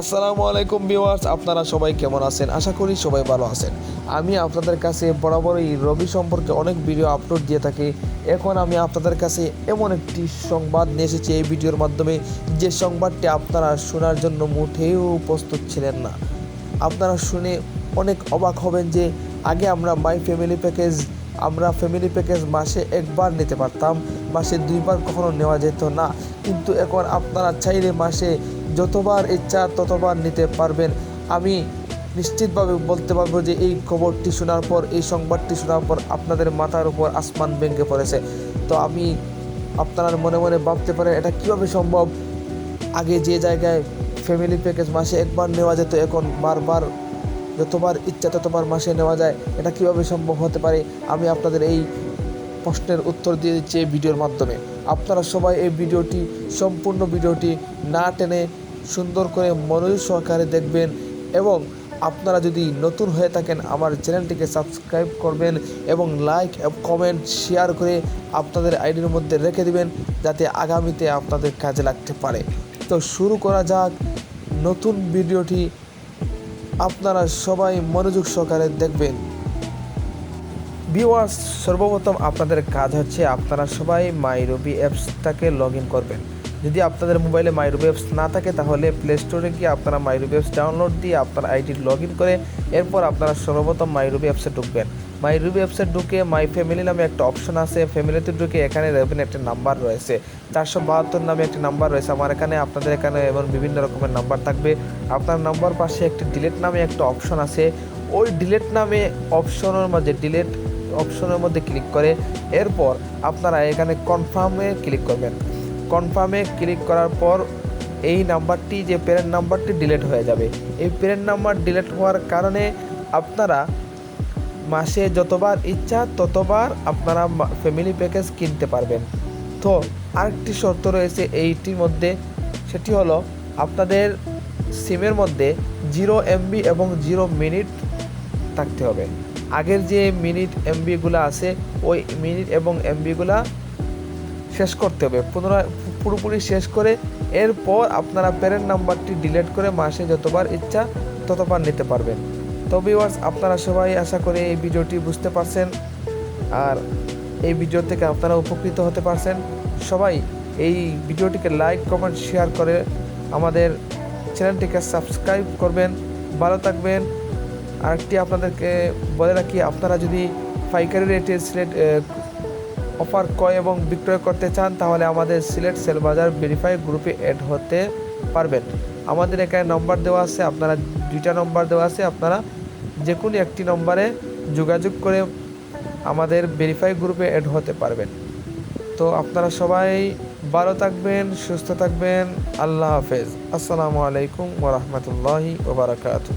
আসসালামু আলাইকুম ভিউয়ার্স, আপনারা সবাই কেমন আছেন? আশা করি সবাই ভালো আছেন। আমি আপনাদের কাছে বরাবরই রবি সম্পর্কে অনেক ভিডিও আপলোড দিয়ে থাকি। এখন আমি আপনাদের কাছে এমন একটি সংবাদ নিয়ে এসেছি। এই ভিডিওর মাধ্যমে যে সংবাদটি আপনারা শোনার জন্য মুঠেও প্রস্তুত ছিলেন না। আপনারা শুনে অনেক অবাক হবেন যে আগে আমরা মাই ফ্যামিলি প্যাকেজ আমরা ফ্যামিলি প্যাকেজ মাসে একবার নিতে পারতাম, মাসে দুইবার কখনো নেওয়া যেত না। কিন্তু এখন আপনারা চাইলে মাসে যতবার ইচ্ছা ততবার নিতে পারবেন। আমি নিশ্চিতভাবে বলতে পারব যে এই খবরটি শোনার পর, এই সংবাদটি শোনার পর আপনাদের মাথার উপর আসমান ভেঙে পড়েছে। তো আমি আপনারা মনে মনে ভাবতে পারেন, এটা কীভাবে সম্ভব? আগে যে জায়গায় ফ্যামিলি প্যাকেজ মাসে একবার নেওয়া যেত, এখন বারবার যতবার ইচ্ছা ততবার মাসে নেওয়া যায়। এটা কীভাবে সম্ভব হতে পারে? আমি আপনাদের এই প্রশ্নের উত্তর দিয়ে দিচ্ছি এই ভিডিওর মাধ্যমে। আপনারা সবাই এই ভিডিওটি, সম্পূর্ণ ভিডিওটি না টেনে সুন্দর করে মনোযোগ সহকারে দেখবেন এবং আপনারা যদি নতুন হয়ে থাকেন, আমার চ্যানেলটিকে সাবস্ক্রাইব করবেন এবং লাইক কমেন্ট শেয়ার করে আপনাদের আইডির মধ্যে রেখে দিবেন যাতে আগামীতে আপনাদের কাজে লাগতে পারে। তো শুরু করা যাক। নতুন ভিডিওটি আপনারা সবাই মনোযোগ সহকারে দেখবেন। ভিউয়ার্স, সর্বপ্রথম আপনাদের কাজ হচ্ছে আপনারা সবাই মাইরবি অ্যাপসটাকে লগ ইন করবেন। যদি আপনাদের মোবাইলে অ্যাপস না থাকে, তাহলে প্লে স্টোরে গিয়ে আপনারা অ্যাপস ডাউনলোড দিয়ে আপনার আইডি লগ ইন করে এরপর আপনারা সর্বপ্রথম মাইরবি অ্যাপসে ঢুকবেন। মাইরবি অ্যাপসে ঢুকে মাই ফ্যামিলি নামে একটা অপশন আছে। ফ্যামিলিতে ঢুকে এখানে দেখবেন একটা নাম্বার রয়েছে। চারশো বাহাত্তর নামে একটি নাম্বার রয়েছে আমার এখানে। আপনাদের এখানে এবং বিভিন্ন রকমের নাম্বার থাকবে। আপনার নাম্বার পাশে একটি ডিলেট নামে একটা অপশন আছে। ওই ডিলেট নামে অপশনের মাঝে ডিলেট অপশনের মধ্যে ক্লিক করে এরপর আপনারা এখানে কনফার্মে ক্লিক করবেন। কনফার্মে ক্লিক করার পর এই নাম্বারটি যে প্যারেন্ট নাম্বারটি ডিলেট হয়ে যাবে। এই প্যারেন্ট নাম্বার ডিলেট হওয়ার কারণে আপনারা মাসে যতবার ইচ্ছা ততবার আপনারা ফ্যামিলি প্যাকেজ কিনতে পারবেন। তো আরেকটি শর্ত রয়েছে এইটির মধ্যে, সেটি হলো আপনাদের সিমের মধ্যে জিরো এমবি এবং জিরো মিনিট থাকতে হবে। আগের যে মিনিট এমবিগুলো আছে, ওই মিনিট এবং এমবিগুলা শেষ করতে হবে। পুনরায় পুরোপুরি শেষ করে এরপর আপনারা প্যারেন্ট নাম্বারটি ডিলিট করে মাসে যতবার ইচ্ছা ততবার নিতে পারবেন। তো ভিউয়ার্স আপনারা সবাই আশা করে এই ভিডিওটি বুঝতে পারছেন আর এই ভিডিও থেকে আপনারা উপকৃত হতে পারছেন। সবাই এই ভিডিওটিকে লাইক, কমেন্ট, শেয়ার করে আমাদের চ্যানেলটিকে সাবস্ক্রাইব করবেন। ভালো থাকবেন। আরেকটি আপনাদেরকে বলে রাখি, আপনারা যদি পাইকারি রেটে সিলেট অফার ক্রয় এবং বিক্রয় করতে চান, তাহলে আমাদের সিলেট সেলবাজার ভেরিফাই গ্রুপে অ্যাড হতে পারবেন। আমাদের এখানে নম্বর দেওয়া আছে, আপনারা দুইটা নম্বর দেওয়া আছে, আপনারা যে কোনো একটি নম্বরে যোগাযোগ করে আমাদের ভেরিফাই গ্রুপে অ্যাড হতে পারবেন। তো আপনারা সবাই ভালো থাকবেন, সুস্থ থাকবেন, আল্লাহ হাফেজ। আসসালামু আলাইকুম ওরহমতুল্লাহি ওবরাকাতু